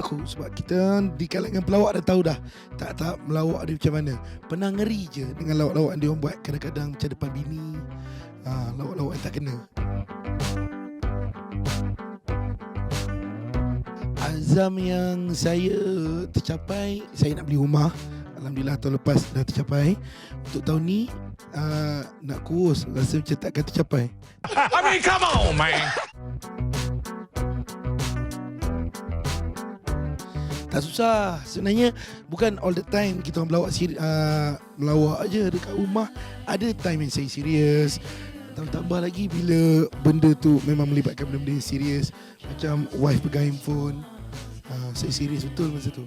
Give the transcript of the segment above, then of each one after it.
aku sebab kita di kalangan pelawak dah tahu dah tak tak melawak dia macam mana. Pernah ngeri je dengan lawak-lawak yang dia orang buat kadang-kadang macam depan bini. Ha, lawak-lawak yang tak kena. Azam yang saya tercapai, saya nak beli rumah. Alhamdulillah tahun lepas dah tercapai. Untuk tahun ni uh, nak kurus rasa macam takkan tercapai. I mean, come on, man. Tak susah. Sebenarnya Bukan all the time Kita orang melawak seri, uh, Melawak aja dekat rumah. Ada time yang saya serius Tambah-tambah lagi Bila benda tu Memang melibatkan benda-benda yang serius Macam wife pegang handphone. Uh, Saya serius betul masa tu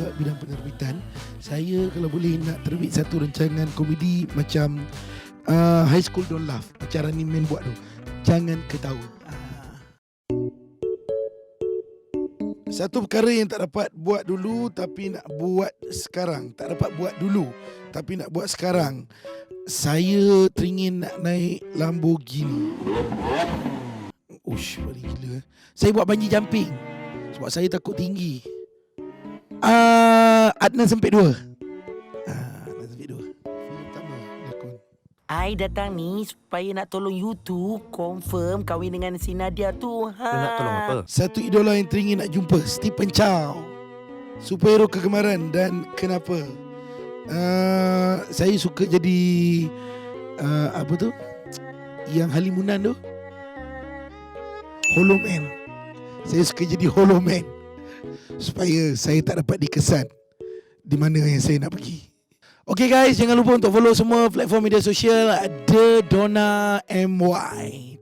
juga bidang penerbitan. Saya kalau boleh nak terbit satu rancangan komedi Macam uh, High School Don't Laugh Macam Running Man buat tu. Jangan ketawa. Ah. Satu perkara yang tak dapat buat dulu Tapi nak buat sekarang. Tak dapat buat dulu Tapi nak buat sekarang. Saya teringin nak naik Lamborghini. Ush, paling gila eh. Saya buat banji jumping Sebab saya takut tinggi uh, Adnan Sempit 2 Ah, Adnan Sempit 2 Film pertama lakon. I datang ni supaya nak tolong you tu confirm kahwin dengan si Nadia tu. Ha. Lu nak tolong apa? Satu idola yang teringin nak jumpa Stephen Chow. Superhero kegemaran dan kenapa? Uh, Saya suka jadi uh, Apa tu? Yang halimunan tu. Hollow Man. Saya suka jadi Hollow Man Supaya saya tak dapat dikesan Di mana yang saya nak pergi. Okay guys, jangan lupa untuk follow semua platform media sosial. The Donna MY